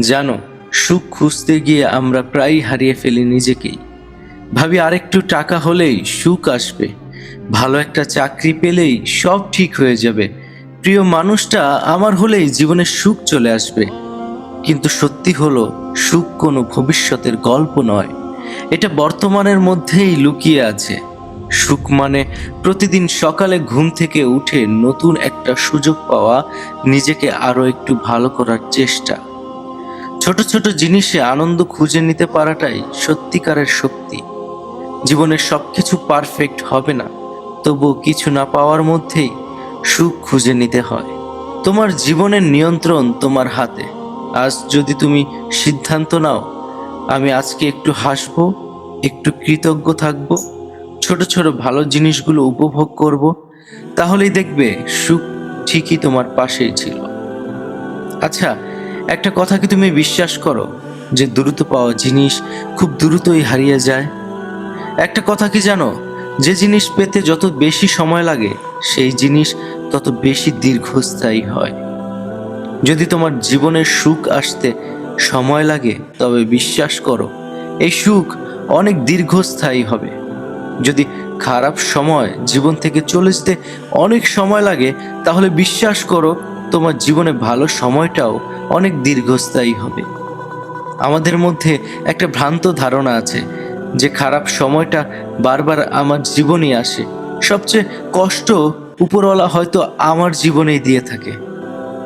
জানো, সুখ খুঁজতে গিয়ে আমরা প্রায়ই হারিয়ে ফেলি নিজেকেই। ভাবি আরেকটু টাকা হলেই সুখ আসবে। ভালো একটা চাকরি পেলেই সব ঠিক হয়ে যাবে। প্রিয় মানুষটা আমার হলেই জীবনে সুখ চলে আসবে। কিন্তু সত্যি হলো, সুখ কোনো ভবিষ্যতের গল্প নয়। এটা বর্তমানের মধ্যেই লুকিয়ে আছে। সুখ মানে প্রতিদিন সকালে ঘুম থেকে উঠে নতুন একটা সুযোগ পাওয়া, নিজেকে আরও একটু ভালো করার চেষ্টা। ছোট ছোট জিনিসে আনন্দ খুঁজে নিতে পারাটাই সত্যিকারের শক্তি। জীবনের সব কিছু পারফেক্ট হবে না তবু কিছু না পাওয়ার মধ্যেই সুখ খুঁজে নিতে হয়। তোমার জীবনের নিয়ন্ত্রণ তোমার হাতে। আজ যদি তুমি সিদ্ধান্ত নাও, আমি আজকে একটু হাসবো, একটু কৃতজ্ঞ থাকব, ছোট ছোট ভালো জিনিসগুলো উপভোগ করব, তাহলেই দেখবে সুখ ঠিকই তোমার পাশেই ছিল। আচ্ছা একটা কথা কি তুমি বিশ্বাস করো যে দ্রুত পাওয়া জিনিস খুব দ্রুতই হারিয়ে যায়? একটা কথা কি জানো? যে জিনিস পেতে যত বেশি সময় লাগে, সেই জিনিস তত বেশি দীর্ঘস্থায়ী হয়। যদি তোমার জীবনের সুখ আসতে সময় লাগে, তবে বিশ্বাস করো, এই সুখ অনেক দীর্ঘস্থায়ী হবে। যদি খারাপ সময় জীবন থেকে চলে যেতে অনেক সময় লাগে, তাহলে বিশ্বাস করো, তোমার জীবনে ভালো সময়টাও অনেক দীর্ঘস্থায়ী হবে। আমাদের মধ্যে একটা ভ্রান্ত ধারণা আছে যে খারাপ সময়টা বারবার আমার জীবনে আসে। সবচেয়ে কষ্ট উপরওয়ালা হয়তো আমার জীবনেই দিয়ে থাকে।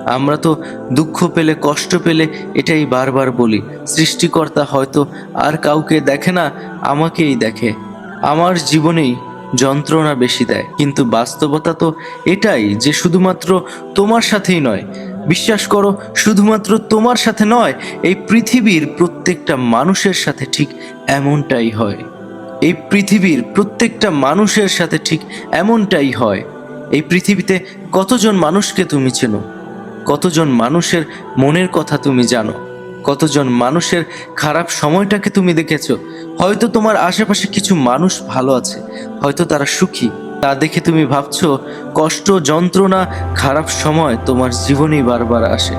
আমরা তো দুঃখ পেলে, কষ্ট পেলে এটাই বারবার বলি। সৃষ্টিকর্তা হয়তো আর কাউকে দেখে না, আমাকেই দেখে। আমার জীবনেই যন্ত্রণা বেশি দেয়। কিন্তু বাস্তবতা তো এটাই যে শুধুমাত্র তোমার সাথেই নয় বিশ্বাস করো, শুধুমাত্র তোমার সাথে নয়, এই পৃথিবীর প্রত্যেকটা মানুষের সাথে ঠিক এমনটাই হয়। এই পৃথিবীর প্রত্যেকটা মানুষের সাথে ঠিক এমনটাই হয়। এই পৃথিবীতে কতজন মানুষকে তুমি চেনো? কতজন মানুষের মনের কথা তুমি জানো? কতজন মানুষের খারাপ সময়টাকে তুমি দেখেছ? হয়তো তোমার আশেপাশে কিছু মানুষ ভালো আছে, হয়তো তারা সুখী তা দেখে তুমি ভাবছ, কষ্ট, যন্ত্রণা, খারাপ সময় তোমার জীবনেই বারবার আসে।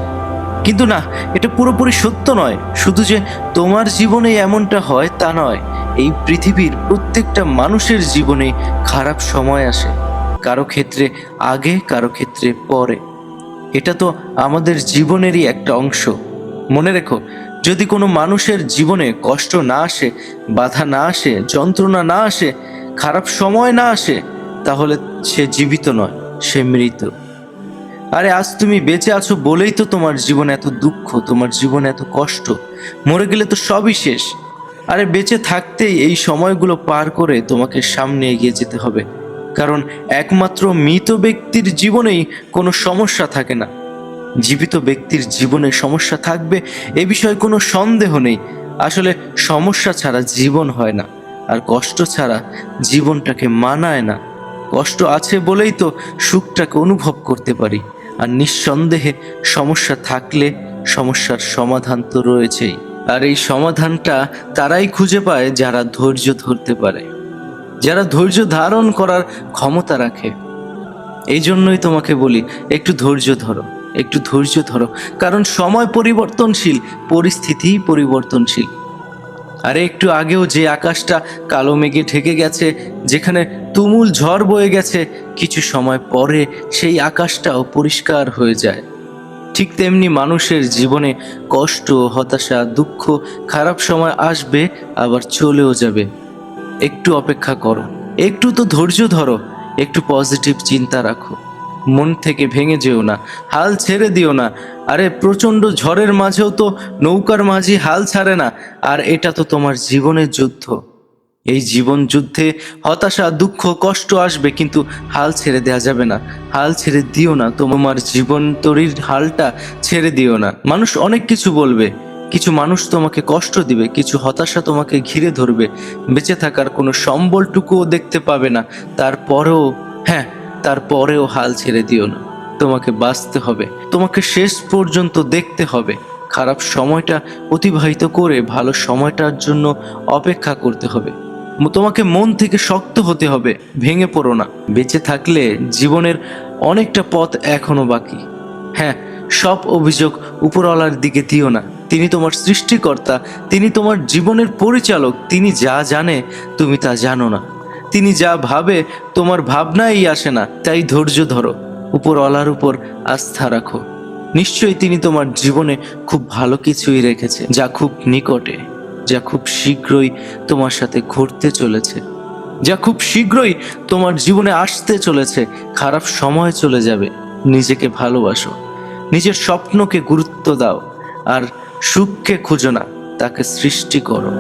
কিন্তু না, এটা পুরোপুরি সত্য নয়। শুধু যে তোমার জীবনে এমনটা হয় তা নয়, এই পৃথিবীর প্রত্যেকটা মানুষের জীবনে খারাপ সময় আসে, কারও ক্ষেত্রে আগে, কারও ক্ষেত্রে পরে। এটা তো আমাদের জীবনেরই একটা অংশ। মনে রেখো, যদি কোনো মানুষের জীবনে কষ্ট না আসে, বাধা না আসে, যন্ত্রণা না আসে, খারাপ সময় না আসে তাহলে সে জীবিত নয়, সে মৃত। আরে, আজ তুমি বেঁচে আছো বলেই তো তোমার জীবন এত দুঃখ, তোমার জীবন এত কষ্ট। মরে গেলে তো সবই শেষ। আরে, বেঁচে থাকতেই এই সময়গুলো পার করে তোমাকে সামনে এগিয়ে যেতে হবে। কারণ একমাত্র মৃত ব্যক্তির জীবনেই কোনো সমস্যা থাকে না। জীবিত ব্যক্তির জীবনে সমস্যা থাকবে এ বিষয়ে কোনো সন্দেহ নেই। আসলে সমস্যা ছাড়া জীবন হয় না, আর কষ্ট ছাড়া জীবনটাকে মানায় না। কষ্ট আছে বলেই তো সুখটাকে অনুভব করতে পারি। আর নিঃসন্দেহে সমস্যা থাকলে সমস্যার সমাধান তো রয়েছেই। আর এই সমাধানটা তারাই খুঁজে পায় যারা ধৈর্য ধরতে পারে। যারা ধৈর্য ধারণ করার ক্ষমতা রাখে। এই জন্যই তোমাকে বলি, একটু ধৈর্য ধরো, একটু ধৈর্য ধরো। কারণ সময় পরিবর্তনশীল পরিস্থিতি পরিবর্তনশীল। আরে একটু আগেও যে আকাশটা কালো মেঘে ঢেকে গেছে, যেখানে তুমুল ঝড় বয়ে গেছে, কিছু সময় পরে সেই আকাশটাও পরিষ্কার হয়ে যায়। ঠিক তেমনি মানুষের জীবনে কষ্ট, হতাশা, দুঃখ খারাপ সময় আসবে, আবার চলেও যাবে। একটু অপেক্ষা করো, একটু তো ধৈর্য ধরো, একটু পজিটিভ চিন্তা রাখো। মন থেকে ভেঙে যেও না, হাল ছেড়ে দিও না। আরে, প্রচণ্ড ঝড়ের মাঝেও তো নৌকার মাঝি হাল ছাড়ে না, আর এটা তো তোমার জীবনের যুদ্ধ। এই জীবন যুদ্ধে হতাশা, দুঃখ, কষ্ট আসবে, কিন্তু হাল ছেড়ে দেওয়া যাবে না। হাল ছেড়ে দিও না, তোমার জীবন তরির হালটা ছেড়ে দিও না। মানুষ অনেক কিছু বলবে, কিছু মানুষ তোমাকে কষ্ট দিবে, কিছু হতাশা তোমাকে ঘিরে ধরবে। বেঁচে থাকার কোনো সম্বলটুকুও দেখতে পাবে না, তারপরেও হ্যাঁ তারপরেও হাল ছেড়ে দিও না। তোমাকে বাঁচতে হবে, তোমাকে শেষ পর্যন্ত দেখতে হবে। খারাপ সময়টা অতিবাহিত করে ভালো সময়টার জন্য অপেক্ষা করতে হবে। তোমাকে মন থেকে শক্ত হতে হবে, ভেঙে পড়ো না। বেঁচে থাকলে জীবনের অনেকটা পথ এখনও বাকি। হ্যাঁ সব অভিযোগ উপরওয়ালার দিকে দিও না। তিনি তোমার সৃষ্টিকর্তা, তিনি তোমার জীবনের পরিচালক, তিনি যা জানে, তুমি তা জানো না। তিনি যা ভাবে, তোমার ভাবনাই আসে না। তাই ধৈর্য ধরো। উপরওয়ালার উপর আস্থা রাখো। নিশ্চয়ই তিনি তোমার জীবনে খুব ভালো কিছুই রেখেছে, যা খুব নিকটে, যা খুব শীঘ্রই তোমার সাথে ঘটতে চলেছে, যা খুব শীঘ্রই তোমার জীবনে আসতে চলেছে, খারাপ সময় চলে যাবে। নিজেকে ভালোবাসো। নিজের স্বপ্নকে গুরুত্ব দাও, আর সুখকে খুঁজো না, তাকে সৃষ্টি করো।